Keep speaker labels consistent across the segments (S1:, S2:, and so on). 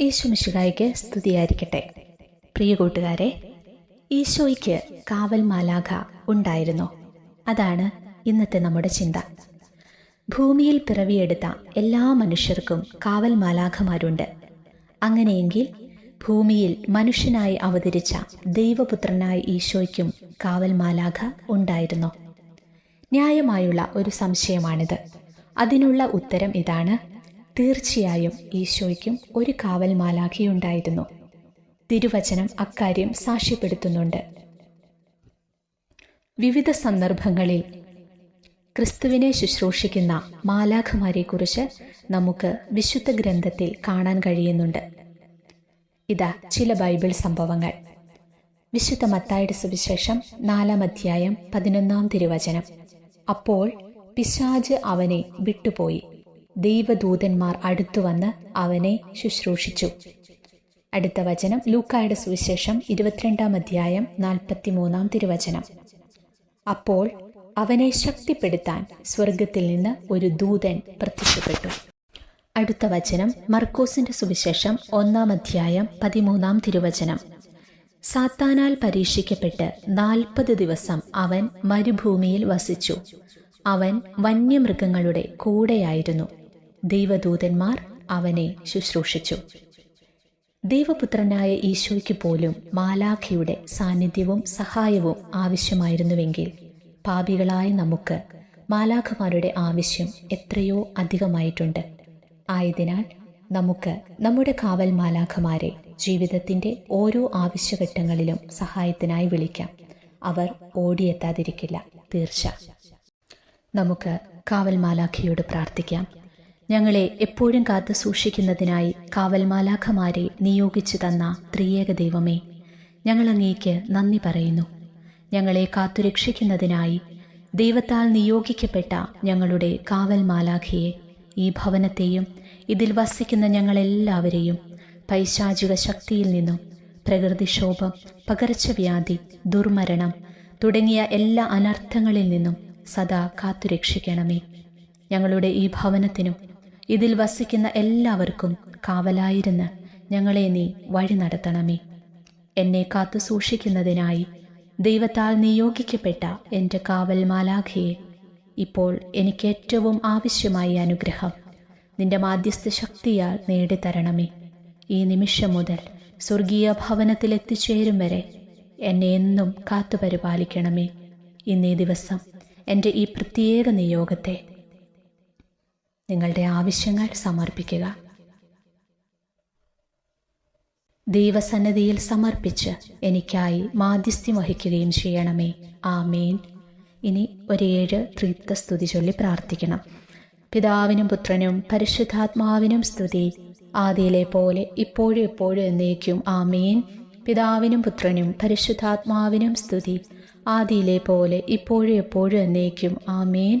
S1: ഈശോമിശുകായിക്ക് സ്തുതിയായിരിക്കട്ടെ. പ്രിയ കൂട്ടുകാരെ ഈശോയ്ക്ക് കാവൽ മാലാഖ ഉണ്ടായിരുന്നു. അതാണ് ഇന്നത്തെ നമ്മുടെ ചിന്ത. ഭൂമിയിൽ പിറവിയെടുത്ത എല്ലാ മനുഷ്യർക്കും കാവൽ മാലാഖമാരുണ്ട്. അങ്ങനെയെങ്കിൽ ഭൂമിയിൽ മനുഷ്യനായി അവതരിച്ച ദൈവപുത്രനായ ഈശോയ്ക്കും കാവൽ മാലാഖ ഉണ്ടായിരുന്നു. ന്യായമായുള്ള ഒരു സംശയമാണിത്. അതിനുള്ള ഉത്തരം ഇതാണ് തീർച്ചയായും ഈശോയ്ക്കും ഒരു കാവൽ മാലാഖിയുണ്ടായിരുന്നു തിരുവചനം അക്കാര്യം സാക്ഷ്യപ്പെടുത്തുന്നുണ്ട്. വിവിധ സന്ദർഭങ്ങളിൽ ക്രിസ്തുവിനെ ശുശ്രൂഷിക്കുന്ന മാലാഖമാരെക്കുറിച്ച് നമുക്ക് വിശുദ്ധ ഗ്രന്ഥത്തിൽ കാണാൻ കഴിയുന്നുണ്ട്. ഇതാ ചില ബൈബിൾ സംഭവങ്ങൾ. വിശുദ്ധ മത്തായുടെ സുവിശേഷം നാലാം അധ്യായം പതിനൊന്നാം തിരുവചനം. അപ്പോൾ പിശാജ് അവനെ വിട്ടുപോയി. ദൈവദൂതന്മാർ അടുത്തുവന്ന് അവനെ ശുശ്രൂഷിച്ചു. അടുത്ത വചനം ലൂക്കായുടെ സുവിശേഷം ഇരുപത്തിരണ്ടാം അധ്യായം നാൽപ്പത്തിമൂന്നാം തിരുവചനം. അപ്പോൾ അവനെ ശക്തിപ്പെടുത്താൻ സ്വർഗത്തിൽ നിന്ന് ഒരു ദൂതൻ പ്രത്യക്ഷപ്പെട്ടു. അടുത്ത വചനം മർക്കോസിന്റെ സുവിശേഷം ഒന്നാം അധ്യായം പതിമൂന്നാം തിരുവചനം. സാത്താനാൽ പരീക്ഷിക്കപ്പെട്ട് നാൽപ്പത് ദിവസം അവൻ മരുഭൂമിയിൽ വസിച്ചു. അവൻ വന്യമൃഗങ്ങളുടെ കൂടെയായിരുന്നു. ദൈവദൂതന്മാർ അവനെ ശുശ്രൂഷിച്ചു. ദൈവപുത്രനായ ഈശോയ്ക്ക് പോലും മാലാഖയുടെ സാന്നിധ്യവും സഹായവും ആവശ്യമായിരുന്നുവെങ്കിൽ പാപികളായ നമുക്ക് മാലാഖമാരുടെ ആവശ്യം എത്രയോ അധികമായിട്ടുണ്ട്. ആയതിനാൽ നമുക്ക് നമ്മുടെ കാവൽ മാലാഖമാരെ ജീവിതത്തിന്റെ ഓരോ ആവശ്യഘട്ടങ്ങളിലും സഹായത്തിനായി വിളിക്കാം. അവർ ഓടിയെത്താതിരിക്കില്ല. തീർച്ച. നമുക്ക് കാവൽ മാലാഖയോട് പ്രാർത്ഥിക്കാം. ഞങ്ങളെ എപ്പോഴും കാത്തു സൂക്ഷിക്കുന്നതിനായി കാവൽമാലാഖമാരെ നിയോഗിച്ചു തന്ന ത്രിയേക ദൈവമേ ഞങ്ങൾ അങ്ങേക്ക് നന്ദി പറയുന്നു. ഞങ്ങളെ കാത്തുരക്ഷിക്കുന്നതിനായി ദൈവത്താൽ നിയോഗിക്കപ്പെട്ട ഞങ്ങളുടെ കാവൽ മാലാഖയെ ഈ ഭവനത്തെയും ഇതിൽ വസിക്കുന്ന ഞങ്ങളെല്ലാവരെയും പൈശാചിക ശക്തിയിൽ നിന്നും പ്രകൃതിക്ഷോഭം പകർച്ചവ്യാധി ദുർമരണം തുടങ്ങിയ എല്ലാ അനർത്ഥങ്ങളിൽ നിന്നും സദാ കാത്തുരക്ഷിക്കണമേ. ഞങ്ങളുടെ ഈ ഭവനത്തിനും ഇതിൽ വസിക്കുന്ന എല്ലാവർക്കും കാവലായിരുന്ന് ഞങ്ങളെ നീ വഴി നടത്തണമേ. എന്നെ കാത്തു സൂക്ഷിക്കുന്നതിനായി ദൈവത്താൽ നിയോഗിക്കപ്പെട്ട എന്റെ കാവൽ മാലാഖയെ ഇപ്പോൾ എനിക്ക് ഏറ്റവും ആവശ്യമായ അനുഗ്രഹം നിന്റെ മാധ്യസ്ഥ ശക്തിയാൽ നേടിത്തരണമേ. ഈ നിമിഷം മുതൽ സ്വർഗീയ ഭവനത്തിൽ എത്തിച്ചേരും വരെ എന്നെ എന്നും കാത്തുപരിപാലിക്കണമേ. ഇന്നേ ദിവസം എന്റെ ഈ പ്രത്യേക നിയോഗത്തെ നിങ്ങളുടെ ആവശ്യങ്ങൾ സമർപ്പിക്കുക. ദൈവസന്നദ്ധിയിൽ സമർപ്പിച്ച് എനിക്കായി മാധ്യസ്ഥ്യം വഹിക്കുകയും ചെയ്യണമേ. ആമേൻ. ഇനി ഒരേഴ് ത്രിത്വ സ്തുതി ചൊല്ലി പ്രാർത്ഥിക്കണം. പിതാവിനും പുത്രനും പരിശുദ്ധാത്മാവിനും സ്തുതി. ആദിയിലെ പോലെ ഇപ്പോഴും എപ്പോഴും എന്നേക്കും. ആമേൻ. പിതാവിനും പുത്രനും പരിശുദ്ധാത്മാവിനും സ്തുതി. ആദിയിലെ പോലെ ഇപ്പോഴും എപ്പോഴും എന്നേക്കും. ആമേൻ.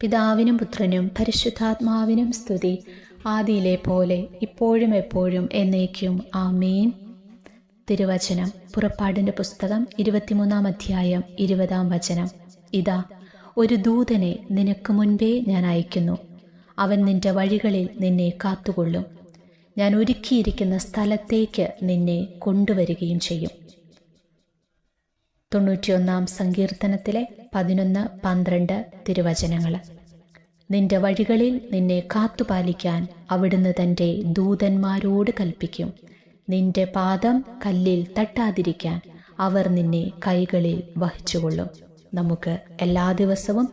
S1: പിതാവിനും പുത്രനും പരിശുദ്ധാത്മാവിനും സ്തുതി. ആദിയിലെ പോലെ ഇപ്പോഴും എപ്പോഴും എന്നേക്കും. ആമേൻ. തിരുവചനം പുറപ്പാടിന്റെ പുസ്തകം ഇരുപത്തിമൂന്നാം അധ്യായം ഇരുപതാം വചനം. ഇതാ ഒരു ദൂതനെ നിനക്ക് മുൻപേ ഞാൻ അയക്കുന്നു. അവൻ നിന്റെ വഴികളിൽ നിന്നെ കാത്തുകൊള്ളും. ഞാൻ ഒരുക്കിയിരിക്കുന്ന സ്ഥലത്തേക്ക് നിന്നെ കൊണ്ടുവരികയും ചെയ്യും. തൊണ്ണൂറ്റിയൊന്നാം സങ്കീർത്തനത്തിലെ പതിനൊന്ന് പന്ത്രണ്ട് തിരുവചനങ്ങൾ നിന്റെ വഴികളിൽ നിന്നെ കാത്തുപാലിക്കാൻ അവിടുന്ന് തന്റെ ദൂതന്മാരോട് കൽപ്പിക്കും. നിന്റെ പാദം കല്ലിൽ തട്ടാതിരിക്കാൻ അവർ നിന്നെ കൈകളിൽ വഹിച്ചുകൊള്ളും നമുക്ക് എല്ലാ ദിവസവും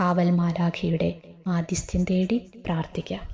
S1: കാവൽ മാലാഖിയുടെ തേടി പ്രാർത്ഥിക്കാം.